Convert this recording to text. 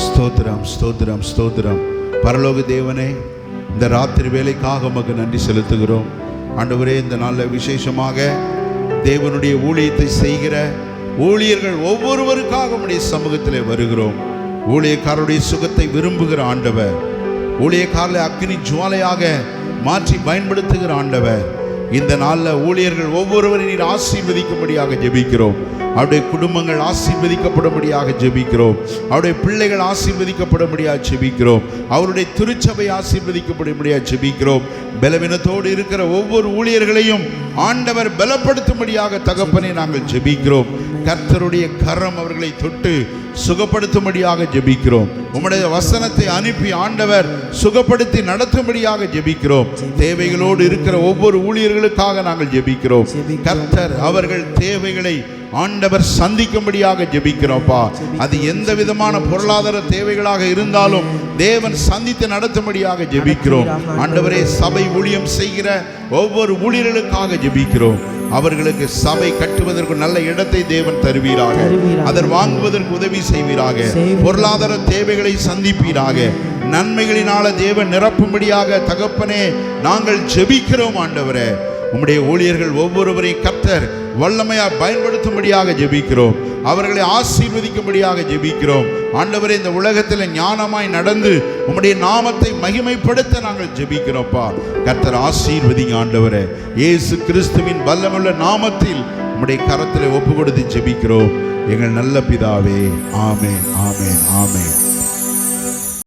ஸ்தோத்திரம் ஸ்தோத்திரம் ஸ்தோத்திரம். பரலோக தேவனே இந்த ராத்திரி வேலைக்காக உமக்கு நன்றி செலுத்துகிறோம். ஆண்டவரே இந்த நாளில் விசேஷமாக தேவனுடைய ஊழியத்தை செய்கிற ஊழியர்கள் ஒவ்வொருவருக்காக உடைய சமூகத்தில் வருகிறோம். ஊழியக்காரருடைய சுகத்தை விரும்புகிற ஆண்டவர் ஊழியக்காரில் அக்னி ஜுவாலையாக மாற்றி பயன்படுத்துகிற ஆண்டவர் இந்த நாளில் ஊழியர்கள் ஒவ்வொருவரையும் நீர் ஆசீர்வதிக்கும்படியாக ஜெபிக்கிறோம். அவருடைய குடும்பங்கள் ஆசீர்வதிக்கப்படும்படியாக ஜெபிக்கிறோம். அவருடைய பிள்ளைகள் ஆசீர்வதிக்கப்படும்படியாக ஜெபிக்கிறோம். அவருடைய திருச்சபை ஆசீர்வதிக்கப்படும்படியாக ஜெபிக்கிறோம். பலவீனத்தோடு இருக்கிற ஒவ்வொரு ஊழியர்களையும் ஆண்டவர் பலப்படுத்தும்படியாக தகப்பனை நாங்கள் ஜெபிக்கிறோம். கர்த்தருடைய கரம் அவர்களை தொட்டு சுகப்படுத்தும்படியாக ஜெபிக்கிறோம். உம்முடைய வசனத்தை அனுப்பி ஆண்டவர் சுகப்படுத்தி நடத்தும்படியாக ஜெபிக்கிறோம். தேவைகளோடு இருக்கிற ஒவ்வொரு ஊழியர்களுக்காக நாங்கள் ஜெபிக்கிறோம். கர்த்தர் அவர்கள் தேவைகளை ஆண்டவர் சந்திக்கும்படியாக ஜெபிக்கிறோம்ப்பா. அது எந்த விதமான பொருளாதார தேவைகளாக இருந்தாலும் தேவன் சந்தித்து நடத்தும்படியாக ஜெபிக்கிறோம். ஆண்டவரே சபை ஊழியம் செய்கிற ஒவ்வொரு ஊழியர்களுக்காக ஜெபிக்கிறோம். அவர்களுக்கு சபை கட்டுவதற்கு நல்ல இடத்தை தேவன் தருவீராக. அதர் வாங்குவதற்கு உதவி செய்வீராக. செய்வீராக. பொருளாதார தேவைகளை சந்திப்பீராக. நன்மைகளினால தேவன் நிரப்பும்படியாக தகப்பனே நாங்கள் ஜெபிக்கிறோம் ஆண்டவரே. உம்முடைய ஊழியர்கள் ஒவ்வொருவரையும் கர்த்தர் வல்லமையாக பயன்படுத்தும்படியாக ஜெபிக்கிறோம். அவர்களை ஆசீர்வதிக்கும்படியாக ஜெபிக்கிறோம். ஆண்டவரே இந்த உலகத்தில் ஞானமாய் நடந்து உம்முடைய நாமத்தை மகிமைப்படுத்த நாங்கள் ஜெபிக்கிறோம்ப்பா. கர்த்தர் ஆசீர்வதிங்க ஆண்டவரே. இயேசு கிறிஸ்துவின் வல்லமுள்ள நாமத்தில் உம்முடைய கரத்தில் ஒப்பு கொடுத்து ஜெபிக்கிறோம். எங்கள் நல்ல பிதாவே ஆமேன் ஆமேன் ஆமேன்.